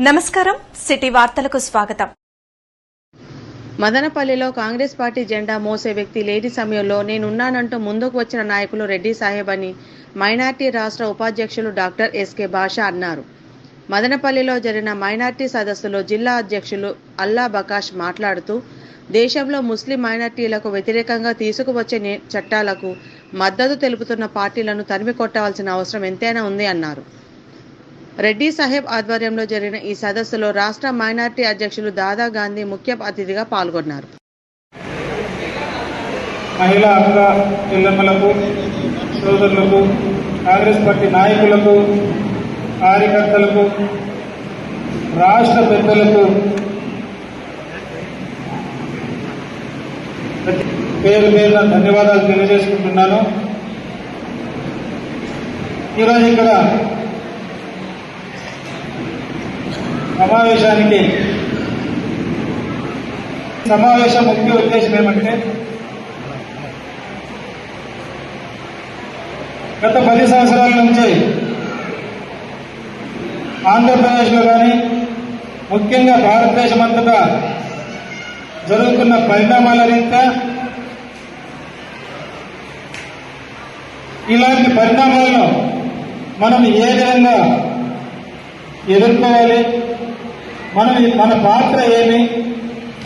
నమస్కారం సిటీ వార్తలకు స్వాగతం. మదనపల్లిలో కాంగ్రెస్ పార్టీ జెండా మోసే వ్యక్తి లేని సమయంలో నేనున్నానంటూ ముందుకు వచ్చిన నాయకులు రెడ్డి సాహెబ్ అని మైనార్టీ రాష్ట్ర ఉపాధ్యక్షులు డాక్టర్ ఎస్కే భాష అన్నారు. మదనపల్లిలో జరిగిన మైనార్టీ సదస్సులో జిల్లా అధ్యక్షులు అల్లా బకాష్ మాట్లాడుతూ దేశంలో ముస్లిం మైనార్టీలకు వ్యతిరేకంగా తీసుకువచ్చే నే- చట్టాలకు మద్దతు తెలుపుతున్న పార్టీలను తరిమి కొట్టవలసిన అవసరం ఎంతైనా ఉంది అన్నారు. రెడ్డి సాహెబ్ ఆధ్వర్యంలో జరిగిన ఈ సదస్సులో రాష్ట్ర మైనార్టీ అధ్యక్షులు దాదా గాంధీ ముఖ్య అతిథిగా పాల్గొన్నారు. మహిళా అక్క చెల్లెమ్మలకు సోదరులకు కాంగ్రెస్ పార్టీ నాయకులకు కార్యకర్తలకు రాష్ట్ర పెద్దలకు పేరు పేరున ధన్యవాదాలు తెలియజేసుకుంటున్నాను. ఈరోజు ఇక్కడ సమావేశానికి సమావేశం ముఖ్య ఉద్దేశం ఏమంటే గత పది సంవత్సరాల నుంచి ఆంధ్రప్రదేశ్లో కానీ ముఖ్యంగా భారతదేశం అంతటా జరుగుతున్న పరిణామాల రీత్యా ఇలాంటి పరిణామాలను మనం ఏ విధంగా ఎదుర్కోవాలి? మనం మన పాత్ర ఏమి?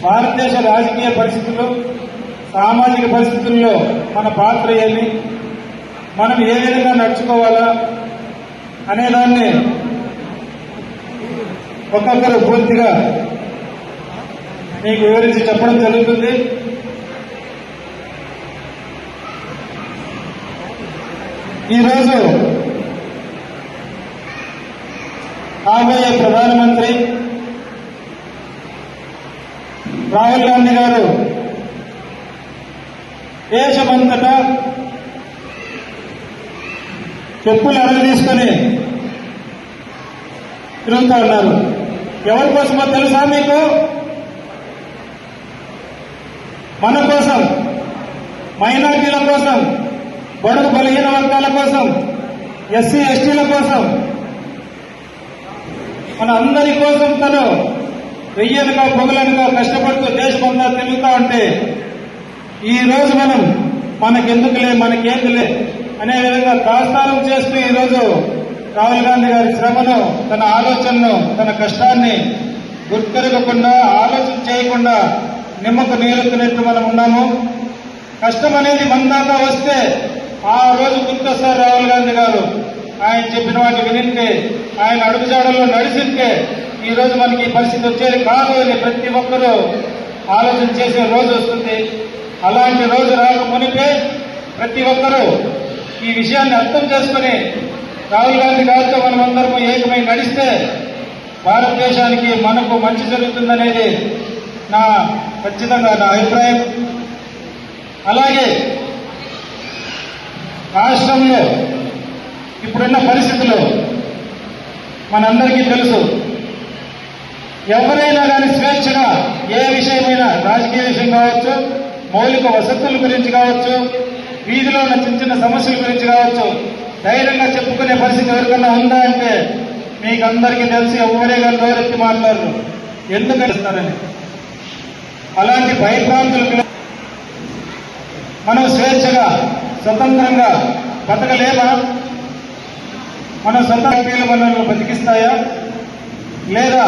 భారతదేశ రాజకీయ పరిస్థితులు సామాజిక పరిస్థితుల్లో మన పాత్ర ఏమి? మనం ఏ విధంగా నడుచుకోవాలా అనేదాన్ని ఒక్కొక్కరు పూర్తిగా మీకు వివరించి చెప్పడం జరుగుతుంది. ఈరోజు కాబోయే ప్రధానమంత్రి రాహుల్ గాంధీ గారు దేశమంతటా చెప్పులు అరలు తీసుకొని తిరుగుతూ ఉన్నారు. ఎవరి కోసమో తెలుసా మీకు? మన కోసం మైనార్టీల కోసం బడుగు బలహీన వర్గాల కోసం ఎస్సీ ఎస్టీల కోసం మన అందరి కోసం తను వెయ్యనుగా పొగలనుగా కష్టపడుతూ దేశమంతా తిరుగుతా ఉంటే ఈ రోజు మనం మనకెందుకులే మనకేందులే అనే విధంగా కాస్తారం చేస్తూ ఈరోజు రాహుల్ గాంధీ గారి శ్రమను తన ఆలోచనను తన కష్టాన్ని గుర్తెరగకుండా ఆలోచన చేయకుండా నిమ్మకు నీరెత్తినట్టు మనం ఉన్నాము. కష్టం అనేది మన దాకా వస్తే ఆ రోజు గుర్తొస్తారు రాహుల్ గాంధీ గారు. ఆయన చెప్పిన వాటి వినింటే ఆయన అడుగుజాడల్లో నడిచింటే ఈ రోజు మనకి పరిస్థితి వచ్చేది కాదు అని ప్రతి ఒక్కరూ ఆలోచన చేసే రోజు వస్తుంది. అలాంటి రోజు రాక మునిపే ప్రతి ఒక్కరూ ఈ విషయాన్ని అర్థం చేసుకుని రాహుల్ గాంధీ గారితో మనం అందరం ఏకమై నడిస్తే భారతదేశానికి మనకు మంచి జరుగుతుందనేది నా ఖచ్చితంగా నా అభిప్రాయం. అలాగే రాష్ట్రంలో ఇప్పుడున్న పరిస్థితుల్లో మనందరికీ తెలుసు. ఎవరైనా కానీ స్వేచ్ఛగా ఏ విషయమైనా రాజకీయ విషయం కావచ్చు మౌలిక వసతుల గురించి కావచ్చు వీధిలో ఉన్న చిన్న చిన్న సమస్యల గురించి కావచ్చు ధైర్యంగా చెప్పుకునే పరిస్థితి ఎవరికన్నా ఉందా అంటే మీకు అందరికీ తెలిసి ఎవరే కానీ నోరెత్తి మాట్లాడరు. ఎందుకు ఇస్తారని అలాంటి భయభ్రాంతులకు మనం స్వేచ్ఛగా స్వతంత్రంగా బతకలేమా? మన సొంత క్రియలు మనల్ని బతికిస్తాయా? లేదా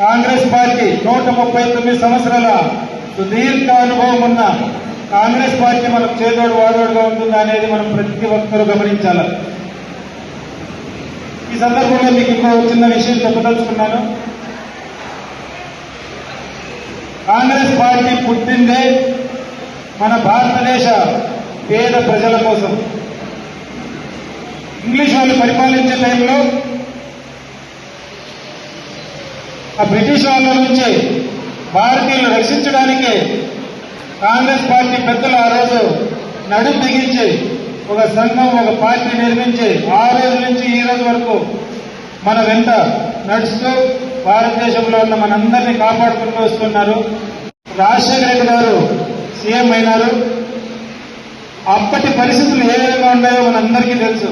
కాంగ్రెస్ పార్టీ నూట ముప్పై తొమ్మిది సంవత్సరాల సుదీర్ఘ అనుభవం ఉన్న కాంగ్రెస్ పార్టీ మనకు చేదోడు వాదోడుగా ఉంటుంది అనేది మనం ప్రతి ఒక్కరూ గమనించాలి. ఈ సందర్భంలో మీకు ఇంకో చిన్న విషయం చెప్పదలుచుకున్నాను. కాంగ్రెస్ పార్టీ పుట్టిందే మన భారతదేశ పేద ప్రజల కోసం. ఇంగ్లీష్ వాళ్ళు పరిపాలించే టైంలో ఆ బ్రిటిష్ వాళ్ళ నుంచి భారతీయులు రక్షించడానికి కాంగ్రెస్ పార్టీ పెద్దలు ఆ రోజు నడుం బిగించి ఒక సంఘం ఒక పార్టీ నిర్మించి ఆ రోజు నుంచి ఈ రోజు వరకు మన వెంట నడుస్తూ భారతదేశంలో ఉన్న మనందరినీ కాపాడుకుంటూ వస్తున్నారు. రాజశేఖర రెడ్డి గారు సీఎం అయినారు. అప్పటి పరిస్థితులు ఏ విధంగా ఉన్నాయో మనందరికీ తెలుసు.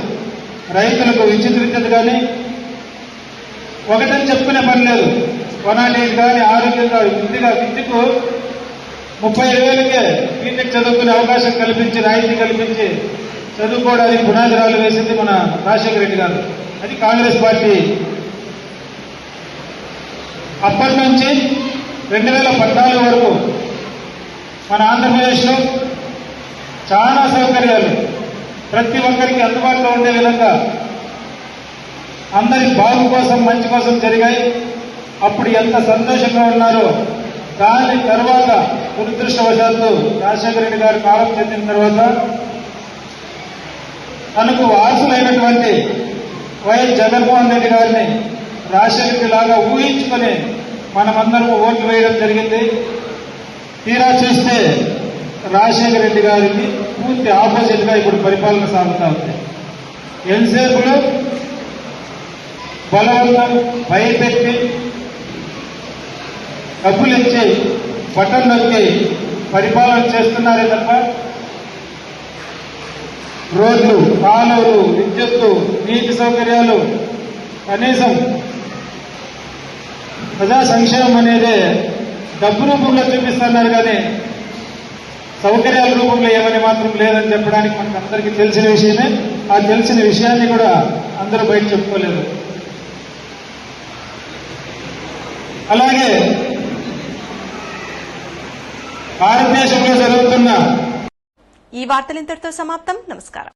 రైతులకు విద్యుత్ విద్యుత్ కానీ ఒకటని చెప్పుకునే పని లేదు. వన్ కానీ ఆరోగ్యం కానీ విద్యగా విద్యకు ముప్పై వేలకే బీటెక్ చదువుకునే అవకాశం కల్పించి రాయితీ కల్పించి చదువుకోవడానికి పునాదిరాలు వేసింది మన రాజశేఖర రెడ్డి గారు. అది కాంగ్రెస్ పార్టీ అప్పటి నుంచి రెండు వేల పద్నాలుగు వరకు మన ఆంధ్రప్రదేశ్లో చాలా సౌకర్యాలు. ప్రతి ఒక్కరికి అందుబాటులో ఉండే విధంగా అందరి బాగు కోసం మంచి కోసం జరిగాయి. అప్పుడు ఎంత సంతోషంగా ఉన్నారో. దాని తర్వాత దురదృష్టవశాత్తు రాజశేఖర రెడ్డి గారు కాలం చెందిన తర్వాత తనకు వారసులైనటువంటి వైఎస్ జగన్మోహన్ రెడ్డి గారిని రాజశేఖర లాగా ఊహించుకొని మనమందరం ఓట్లు వేయడం జరిగింది. తీరా చూస్తే రాజశేఖర రెడ్డి గారికి పూర్తి ఆపోజిట్గా ఇప్పుడు పరిపాలన సాగుతా ఉంది. ఎంతసేపులో బలవంతం భయపెట్టి డబ్బులిచ్చి బటన్ నొక్కి పరిపాలన చేస్తున్నారే తప్ప రోడ్లు కాలువలు విద్యుత్తు నీటి సౌకర్యాలు కనీసం ప్రజా సంక్షేమం అనేది డబ్బు రూపంలో చూపిస్తున్నారు కానీ సౌకర్యాల రూపంలో ఏమని మాత్రం లేదని చెప్పడానికి మనకు అందరికీ తెలిసిన విషయమే. ఆ తెలిసిన విషయాన్ని కూడా అందరూ బయట చెప్పుకోలేదు. అలాగే భారతదేశంలో జరుగుతున్న ఈ వార్తలు ఇంతటితో సమాప్తం. నమస్కారం.